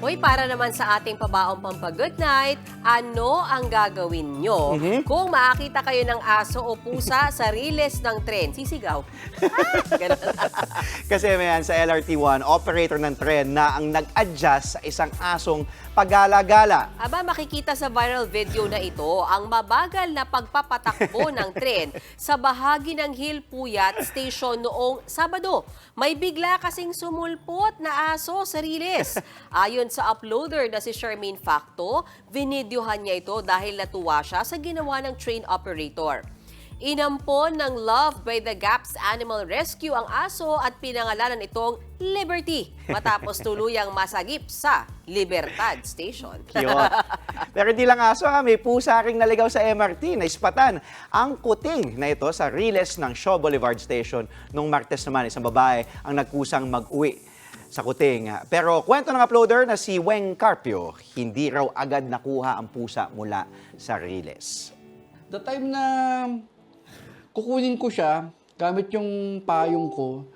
Hoy, para naman sa ating pabaong pampa-good night, ano ang gagawin nyo kung makakita kayo ng aso o pusa sa riles ng tren? Sisigaw. Ah. Kasi mayan sa LRT1, operator ng tren na ang nag-adjust sa isang asong pagala-gala. Aba, makikita sa viral video na ito ang mabagal na pagpapatakbo ng tren sa bahagi ng Hill Puyat Station noong Sabado. May bigla kasing sumulpot na aso sa riles. Ayon sa uploader na si Charmaine Facto, vinidyohan niya ito dahil natuwa siya sa ginawa ng train operator. Inampon ng Love by the Gaps Animal Rescue ang aso at pinangalanan itong Liberty matapos tuluyang masagip sa Libertad Station. Pero di lang aso ha, may pusa ring naligaw sa MRT na ispatan ang kuting na ito sa riles ng Shaw Boulevard Station. Nung Martes naman, isang babae ang nagkusang mag-uwi sa kuting. Pero kwento ng uploader na si Weng Carpio, hindi raw agad nakuha ang pusa mula sa riles. The time na kukunin ko siya, gamit yung payong ko,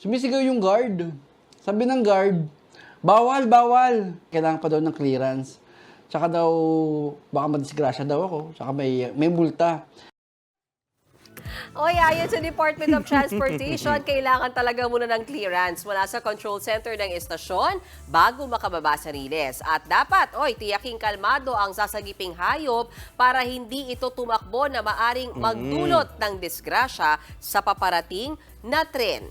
sumisigaw yung guard. Sabi ng guard, bawal, bawal. Kailangan pa daw ng clearance. Tsaka daw, baka madisgrasya daw ako. Tsaka may, may multa. Oy, ayon sa Department of Transportation, kailangan talaga muna ng clearance mula sa control center ng estasyon bago makababa sa riles. At dapat, oy, tiyaking kalmado ang sasagiping hayop para hindi ito tumakbo na maaring magdulot ng disgrasya sa paparating na tren.